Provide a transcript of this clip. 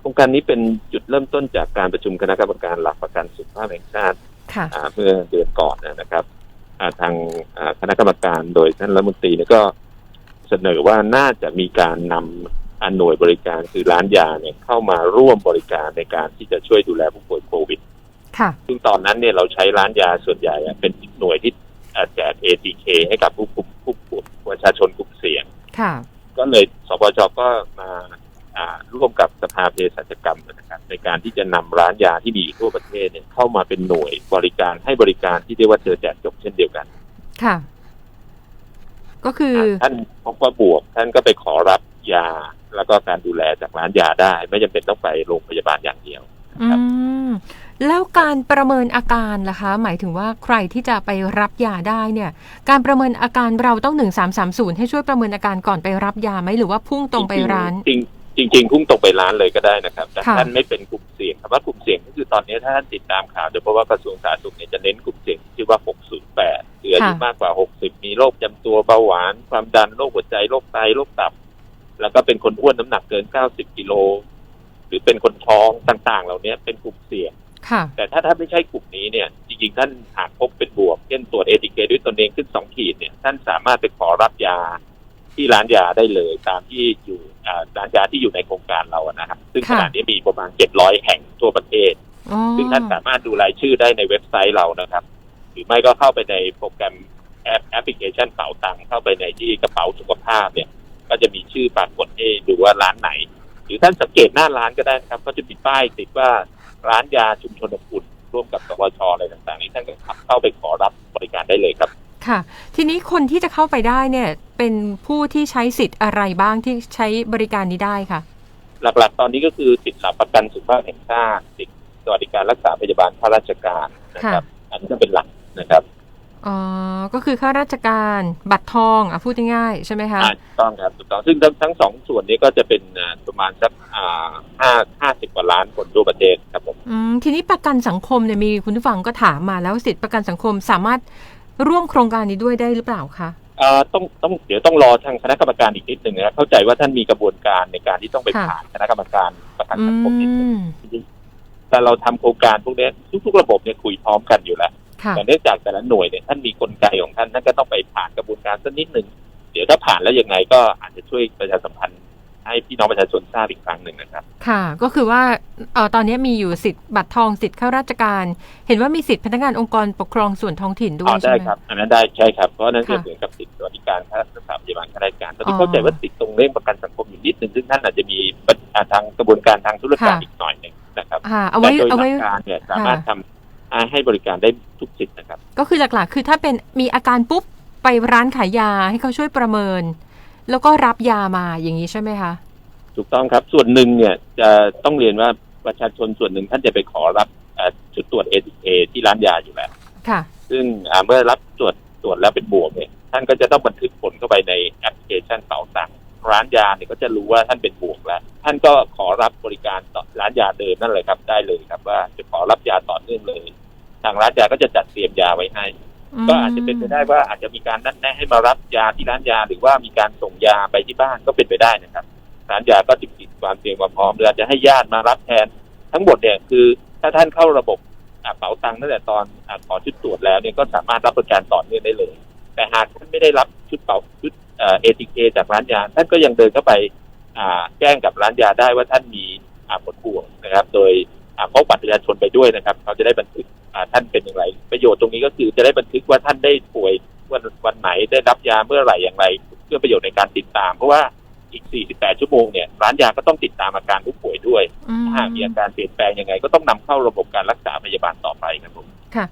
โครงการนี้เป็นจุดเริ่มต้นจากการประชุมคณะกรรมการหลักประกันสุขภาพแห่งชาติค่ะอ่าเมื่อเดือนก่อนนะครับอ่าทางอ่าคณะกรรมการโดยท่านรัฐมนตรีเนี่ยก็เสนอว่าน่าจะมีการนำอันหน่วยบริการคือร้านยาเนี่ยเข้ามาร่วมบริการในการที่จะช่วยดูแลผู้ป่วยโควิดค่ะซึ่งตอนนั้นเนี่ยเราใช้ร้านยาส่วนใหญ่อะเป็นหน่วยที่อ่าแจก ATK ให้กับผู้ผู้ผู้ป่วยประชาชนกลุ่มเสี่ยงค่ะก็เลยสปชก็มาอ่า ร่วมกับสภาเภสัชกรรมนะครับในการที่จะนำร้านยาที่มีอยู่ทั่วประเทศเนี่ยเข้ามาเป็นหน่วยบริการให้บริการที่เรียกว่าเจอแจกจบเช่นเดียวกัน ค่ะ ก็คือท่านพบว่าบวกท่านก็ไปขอรับยาแล้วก็การดูแลจากร้านยาได้ ไม่จำเป็นต้องไปโรงพยาบาลอย่างเดียวอืมแล้วการประเมินอาการล่ะคะ หมายถึงว่าใครที่จะไปรับยาได้เนี่ย การประเมินอาการเราต้องหนึ่งสามสามศูนย์ให้ช่วยประเมินอาการก่อนไปรับยาไหมหรือว่าพุ่งตรงไปร้าน จริงๆ จริงๆจริงๆพุ่งตรงไปร้านเลยก็ได้นะครับแต่ค่ะท่านไม่เป็นกลุ่มเสี่ยงคำว่ากลุ่มเสี่ยงก็คือตอนนี้ถ้าท่านติดตามข่าวโดยเฉพาะว่ากระทรวงสาธารณสุขเนี่ยจะเน้นกลุ่มเสี่ยงที่ชื่อว่า 608คืออายุมากกว่า 60 มีโรคประจำตัวเบาหวาน ความดันโรคหัวใจโรคไตโรคตับ แล้วก็เป็นคนอ้วนน้ำหนักเกิน 90 กิโลหรือเป็นคนท้องต่างๆ เหล่านี้เป็นกลุ่มเสี่ยงค่ะแต่ถ้าท่านไม่ใช่กลุ่มนี้เนี่ย จริงๆ ท่านหากพบเป็นบวก เช่นตรวจเอทีเคด้วยตนเองขึ้นสองขีดเนี่ย ท่านสามารถไปขอรับยาที่ร้านยาได้เลย ตามที่อยู่อ่า ร้านยาที่อยู่ในโครงการเราอะนะครับซึ่งขค่ะณะนี้มีประมาณ700แห่งทั่วประเทศอ๋อซึ่งท่านสามารถดูรายชื่อได้ในเว็บไซต์เรานะครับ หรือไม่ก็เข้าไปในโปรแกรมแอปแอปพลิเคชันเป๋าตังค์เข้าไปในที่กระเป๋าสุขภาพเนี่ย ก็จะมีชื่อปรากฏให้ดูว่าร้านไหน หรือท่านสังเกตหน้าร้านก็ได้นะครับ ก็จะมีป้ายติดว่าร้านยาชุมชนอบอุ่นร่วมกับสวชอะไรต่างๆ นี้ท่านก็เข้าไปขอรับบริการได้เลยครับ ค่ะ ทีนี้คนที่จะเข้าไปได้เนี่ย เป็นผู้ที่ใช้สิทธิ์อะไรบ้างที่ใช้บริการนี้ได้ค่ะ หลักๆ ตอนนี้ก็คือสิทธิหลักประกันสุขภาพแห่งชาติสิทธิสวัสดิการรักษาพยาบาลข้าราชการนะครับ อันนี้ก็เป็นหลักนะครับอ๋อ ก็คือข้าราชการบัตรทองอะพูดง่ายๆใช่ไหมคะอ่าถูกต้องครับถูกต้องซึ่งทั้งทั้งสองส่วนนี้ก็จะเป็นอ่าประมาณสักอ่าห้าห้าสิบกว่าล้านคนทั่วประเทศครับผมอืมทีนี้ประกันสังคมเนี่ยมีคุณผู้ฟังก็ถามมาแล้วสิทธิประกันสังคมสามารถร่วมโครงการนี้ด้วยได้หรือเปล่าคะอ่า ต้องต้องเดี๋ยวต้องรอทางคณะกรรมการอีกนิดหนึ่งนะครับเข้าใจว่าท่านมีกระบวนการในการที่ต้องไปค่ะผ่านคณะกรรมการประกันอืสังคมนิดหนึงมแต่เราทำโครงการพวกนี้ทุกๆระบบเนี่ยคุยพร้อมกันอยู่แล้วค่ะแต่เนื่องจากแต่ละหน่วยเนี่ยท่านมีกลไกของท่านท่านก็ต้องไปผ่านกระบวนการสักนิดหนึ่งเดี๋ยวถ้าผ่านแล้วยังไงก็อาจจะช่วยประชาสัมพันธ์ให้พี่น้องประชาชนทราบอีกครั้งหนึ่งนะครับ ค่ะ ก็คือว่าเอ่อตอนนี้มีอยู่สิทธิ์บัตรทองสิทธิ์ข้าราชการ เห็นว่ามีสิทธิ์พนักงานองค์กรปกครองส่วนท้องถิ่นด้วอ๋ยอใช่ได้ไหมครับ อันนั้นได้ใช่ครับเพราะนั่นจะค่ะเหมือนกับสิทธิสวัสดิการค่ารักษาพยาบาลข้าราชการตอนอ๋นี้อเข้าใจว่าติดตรงเรื่องประกันสังคมอยู่นิดหนึ่งซึ่งท่านอาจจะมีปัญหาทางกระบวนการทางธุรการค่ะอีกหน่อยหนึ่งนะครับอ่าเอาไว้แต่โดยเอาหลัไว้กการเนี่ยสามารถทำให้บริการได้ทุกสิทธิ์นะครับ ก็คือหลักๆคือถ้าเป็นมีอาการปุ๊บไปร้านขายยาให้เขาช่วยประเมิน แล้วก็รับยามาอย่างนี้ใช่ไหมคะ ถูกต้องครับ ส่วนหนึ่งเนี่ยจะต้องเรียนว่าประชาชนส่วนหนึ่งท่านจะไปขอรับเอ่อจุดตรวจเอทีที่ร้านยาอยู่แล้วค่ะ ซึ่งอ่าเมื่อรับตรวจตรวจแล้วเป็นบวกเนี่ยท่านก็จะต้องบันทึกผลเข้าไปในแอปพลิเคชันเป๋าตังค์ร้านยาเนี่ยก็จะรู้ว่าท่านเป็นบวกแล้ว ท่านก็ขอรับบริการต่อร้านยาเดิมนั่นเลยครับ ได้เลยครับว่าจะขอรับยาต่อเนื่องเลย ทางร้านยาก็จะจัดเตรียมยาไว้ให้ ก็อาจจะเป็นไปได้ว่าอาจจะมีการนัดแนะให้มารับยาที่ร้านยา หรือว่ามีการส่งยาไปที่บ้านก็เป็นไปได้นะครับ ร้านยาก็ติดติดความเตรียมความพร้อมหรืออาจะให้ญาติมารับแทน ทั้งหมดเนี่ยคือ ถ้าท่านเข้าระบบอเป๋าตังค์ตั้งแต่ตอนอขอชุดตรวจแล้วเนี่ยก็สามารถรับบริการต่อเนื่องได้เลย แต่หากท่านไม่ได้รับชุดเป๋าชุดเอทีเคจากร้านยา ท่านก็ยังเดินเข้าไปแจ้งกับร้านยาได้ว่าท่านมีผลบวกนะครับ โดยพกบัตรประชาชนไปด้วยนะครับเขาจะได้บันทึกท่านเป็นอย่างไร ประโยชน์ตรงนี้ก็คือจะได้บันทึกว่าท่านได้ป่วยวันวันไหนได้รับยาเมื่อไหร่อย่างไร เพื่อประโยชน์ในการติดตาม เพราะว่า อีก 48 ชั่วโมงเนี่ยร้านยาก็ต้องติดตามอาการผู้ป่วยด้วยอืมถ้าหากมีอาการเปลี่ยนแปลงยังไง ก็ต้องนำเข้าระบบการรักษาพยาบาลต่อไปครับผมค่ะ